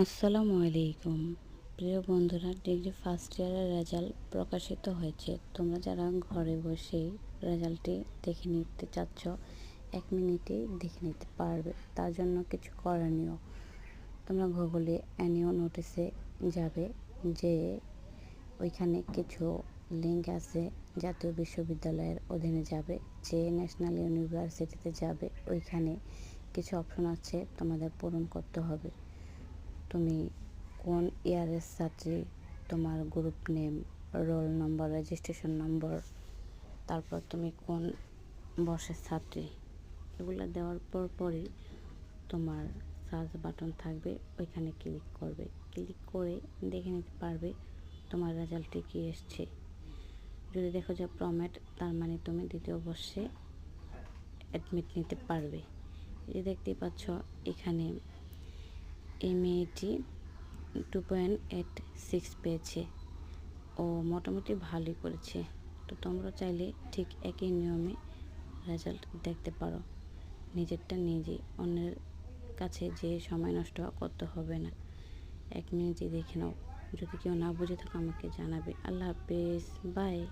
আসসালামু আলাইকুম। প্রিয় বন্ধুরা, ডিগ্রি ফার্স্ট ইয়ারের রেজাল্ট প্রকাশিত হয়েছে। তোমরা যারা ঘরে বসেই রেজাল্টটি দেখে নিতে চাচ্ছ, এক মিনিটেই দেখে নিতে পারবে। তার জন্য কিছু করণীয়। তোমরা গুগলে অ্যানিও নোটিসে যাবে, যে ওইখানে কিছু লিঙ্ক আছে জাতীয় বিশ্ববিদ্যালয়ের অধীনে যাবে, যে ন্যাশনাল ইউনিভার্সিটিতে যাবে, ওইখানে কিছু অপশন আছে তোমাদের পূরণ করতে হবে। তুমি কোন ইয়ারের ছাত্রী তোমার group name roll number registration number তারপর তুমি কোন বর্ষের ছাত্রী এগুলো দেওয়ার পর পরই তোমার সার্চ বাটন থাকবে, ওইখানে ক্লিক করবে। ক্লিক করে দেখে নিতে পারবে তোমার রেজাল্টে কী এসছে। যদি দেখো যে প্রমেট তার মানে তুমি দ্বিতীয় বর্ষে অ্যাডমিট নিতে পারবে। এই দেখতেই পাচ্ছ, এখানে এই মেয়েটি টু পয়েন্ট এইট সিক্স পেয়েছে ও মোটামুটি ভালোই করেছে। তো তোমরা চাইলে ঠিক একই নিয়মে রেজাল্ট দেখতে পারো। নিজেরটা নিজে অন্যের কাছে যে সময় নষ্ট করতে হবে না। এক মিনিটই দেখে নাও। যদি কেউ না বুঝে থাকো, আমাকে জানাবে। আল্লাহ হাফেজ। বাই